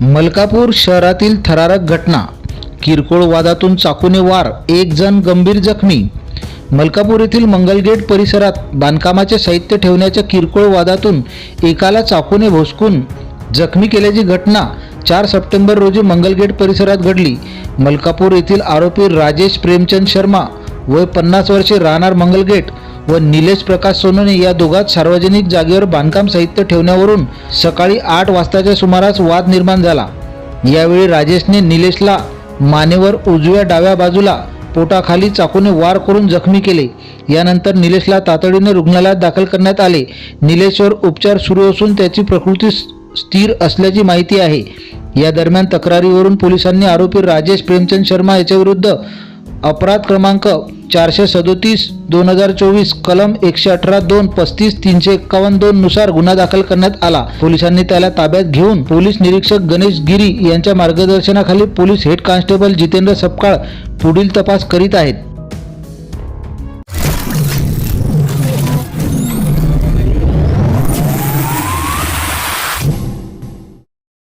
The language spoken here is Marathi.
मलकापूर शहरातील थरारक घटना. किरकोळ वादातून चाकूने वार एक जण गंभीर जखमी. मलकापूर येथील मंगलगेट परिसरात बांधकामाचे साहित्य ठेवण्याच्या किरकोळ वादातून एकाला चाकूने भोसकून जखमी केल्याची घटना चार सप्टेंबर रोजी मंगलगेट परिसरात घडली. मलकापूर येथील आरोपी राजेश प्रेमचंद शर्मा वय पन्नास वर्षे राहणार मंगलगेट व निलेश प्रकाश सोनवणे या दोघात सार्वजनिक जागेवर बांधकाम साहित्य ठेवण्यावरून सकाळी आठ वाजताच्या सुमारास वाद निर्माण झाला. यावेळी राजेशने निलेशला मानेवर उजव्या डाव्या बाजूला पोटाखाली चाकूने वार करून जखमी केले. यानंतर निलेशला तातडीने रुग्णालयात दाखल करण्यात आले. निलेशवर उपचार सुरू असून त्याची प्रकृती स्थिर असल्याची माहिती आहे. या दरम्यान तक्रारीवरून पोलिसांनी आरोपी राजेश प्रेमचंद शर्मा याच्याविरुद्ध अपराध क्रमांक चारशे सदोतीस दोन हजार चोवीस कलम एकशे अठरा दोन पस्तीस तीनशे एक्कावन्न दोन नुसार गुन्हा दाखल करण्यात आला. पोलिसांनी त्याला ताब्यात घेऊन पोलीस निरीक्षक गणेश गिरी यांच्या मार्गदर्शनाखाली police head constable Jitendra Sapkal पुढील तपास करीत आहेत.